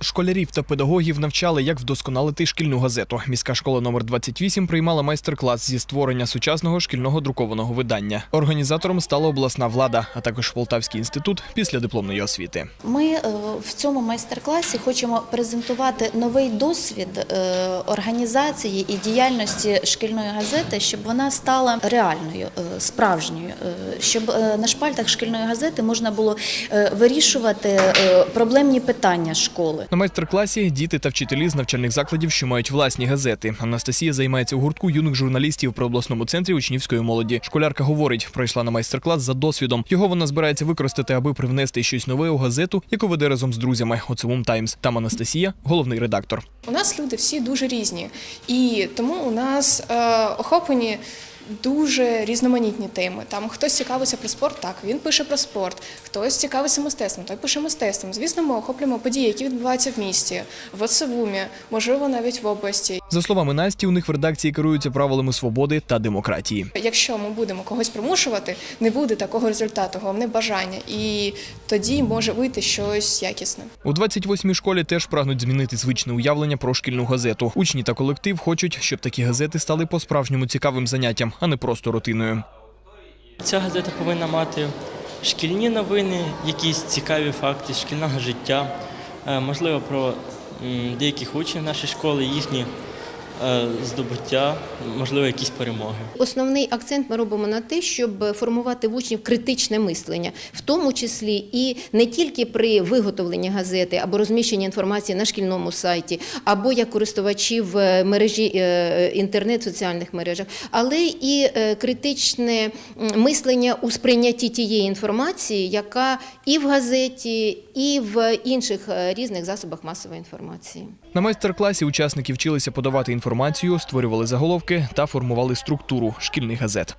Школярів та педагогів навчали, як вдосконалити шкільну газету. Міська школа номер 28 приймала майстер-клас зі створення сучасного шкільного друкованого видання. Організатором стала обласна влада, а також Полтавський інститут після дипломної освіти. Ми е, в цьому майстер-класі хочемо презентувати новий досвід е, організації і діяльності шкільної газети, щоб вона стала реальною, е, справжньою, щоб на шпальтах шкільної газети можна було вирішувати проблемні питання школи. На майстер-класі діти та вчителі з навчальних закладів, що мають власні газети. Анастасія займається у гуртку юних журналістів при обласному центрі учнівської молоді. Школярка говорить, пройшла на майстер-клас за досвідом. Його вона збирається використати, аби привнести щось нове у газету, яку веде разом з друзями. Оцевум Таймс. Там Анастасія, головний редактор. У нас люди всі дуже різні, і тому у нас е, охоплені дуже різноманітні теми. Там хтось цікавиться про спорт, так він пише про спорт, хтось цікавиться мистецтвом, той пише мистецтвом. Звісно, ми охоплюємо події, які відбуваються в місті, в Оцевумі, можливо, навіть в області. За словами Насті, у них в редакції керуються правилами свободи та демократії. Якщо ми будемо когось примушувати, не буде такого результату, головне бажання, і тоді може вийти щось якісне. У 28-й школі теж прагнуть змінити звичне уявлення про шкільну газету. Учні та колектив хочуть, щоб такі газети стали по-справжньому цікавим заняттям, а не просто рутиною. Ця газета повинна мати шкільні новини, якісь цікаві факти шкільного життя, е, можливо, про деяких учнів нашої школи, їхні здобуття, можливо, якісь перемоги. Основний акцент ми робимо на те, щоб формувати в учнів критичне мислення, в тому числі і не тільки при виготовленні газети або розміщенні інформації на шкільному сайті, або як користувачі в мережі е, інтернет, соціальних мережах, але і е, критичне мислення у сприйнятті тієї інформації, яка і в газеті, і в інших е, різних засобах масової інформації. На майстер-класі учасники вчилися подавати інформацію, створювали заголовки та формували структуру шкільних газет.